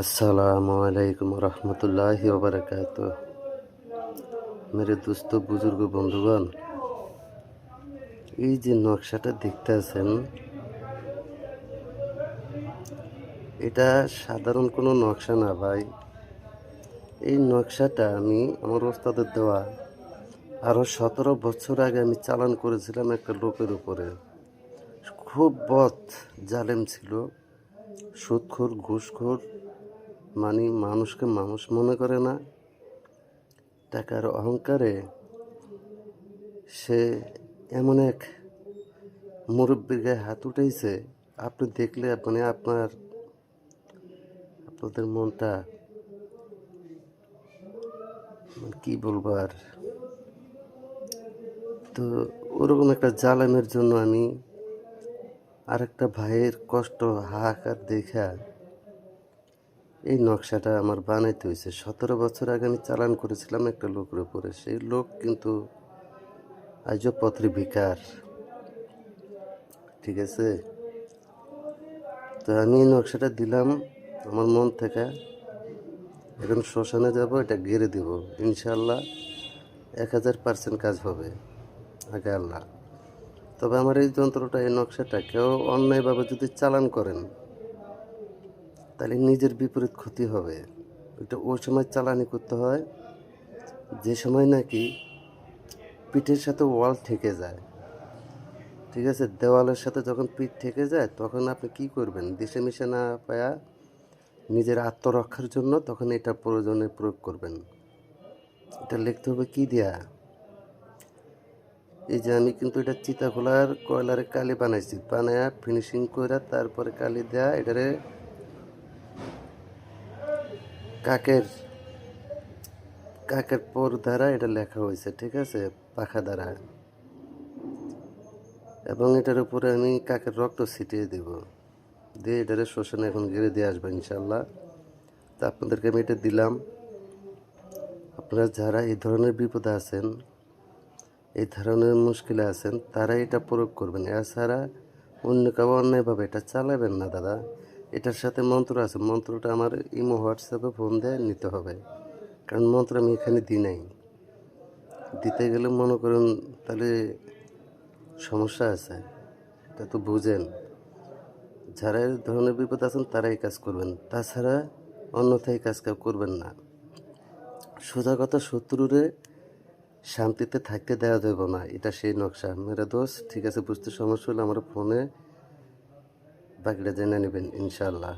আসসালামু আলাইকুম রহমতুল্লাহি ওবরাকাত মেরে দোস্ত, বুজুর্গ, বন্ধুগণ, এই যে নকশাটা দেখতে আছেন, এটা সাধারণ কোনো নকশা না ভাই। এই নকশাটা আমি আমার ওস্তাদের দেওয়া আরও সতেরো বছর আগে আমি চালান করেছিলাম একটা লোকের উপরে। খুব বদ জালেম ছিল, সুদখোর, ঘুষখোর মানে মানুষকে মানুষ মনে করে না। টাকার অহংকারে সে এমন এক মুরব্বীর গায়ে হাত উঠেছে আপনি দেখলে মানে আপনার, আপনাদের মনটা মানে কি বলব আর? তো ওরকম একটা জালামের জন্য আমি আরেকটা ভাইয়ের কষ্ট হাহাকার দেখা এই নকশাটা আমার বানাইতে হয়েছে সতেরো বছর আগে আমি চালান করেছিলাম একটা লোকের উপরে। সেই লোক কিন্তু আজও পত্রে ভিকার ঠিক আছে? তো আমি এই নকশাটা দিলাম আমার মন থেকে। এখন শ্মশানে যাব, এটা গেড়ে দিব। ইনশাল্লাহ এক হাজার পার্সেন্ট কাজ হবে। আগে আল্লাহ। তবে আমার এই যন্ত্রটা, এই নকশাটা কেউ অন্যায়ভাবে যদি চালান করেন তাহলে নিজের বিপরীত ক্ষতি হবে। এটা ওই সময় চালানি করতে হয়। যে সময় নাকি পিঠের সাথে ওয়াল ঠেকে যায়। ঠিক আছে? দেওয়ালের সাথে যখন পিঠ ঠেকে যায়, তখন আপনি কি করবেন? দিশে মিশে না পায়া নিজের আত্মরক্ষার জন্য তখন এটা প্রয়োজনে প্রয়োগ করবেন। এটা লিখতে হবে কি দেয়া? এই যে আমি কিন্তু এটা চিতাখোলার কয়লারে কালি বানাইছি। বানায়া ফিনিশিং করে তারপরে কালি দেয়া, এটারে কাকের কাকের পর দ্বারা এটা লেখা হয়েছে, ঠিক আছে? পাখা দ্বারা। এবং এটার উপরে আমি কাকের রক্ত ছিটিয়ে দেব। দিয়ে এটারে শ্মশানে এখন গিরে দিয়ে আসব ইনশাল্লাহ তা আপনাদেরকে আমি এটা দিলাম। আপনারা যারা এই ধরনের বিপদে আছেন, এই ধরনের মুশকিলে আছেন তারা এটা প্রয়োগ করবেন। এছাড়া অন্য কেউ অন্যায়ভাবে এটা চালাবেন না, দাদা। এটার সাথে মন্ত্র আছে। মন্ত্রটা আমার ইমো, হোয়াটসঅ্যাপে ফোন দিয়ে নিতে হবে। কারণ মন্ত্র আমি এখানে দিই নাই। দিতে গেলে মনে করেন তাহলে সমস্যা আছে। এটা তো বুঝেন। যারা এই ধরনের বিপদ আছেন, তারাই কাজ করবেন। তাছাড়া অন্যথায় কাজ করবেন না। সোজা কথা, শত্রুরে শান্তিতে থাকতে দেওয়া যাবে না। এটা সেই নকশা। মেরা দোষ ঠিক আছে, বুঝতে সমস্যা হলে আমার ফোনে বাকিটা জেনে নেবেন ইনশাল্লাহ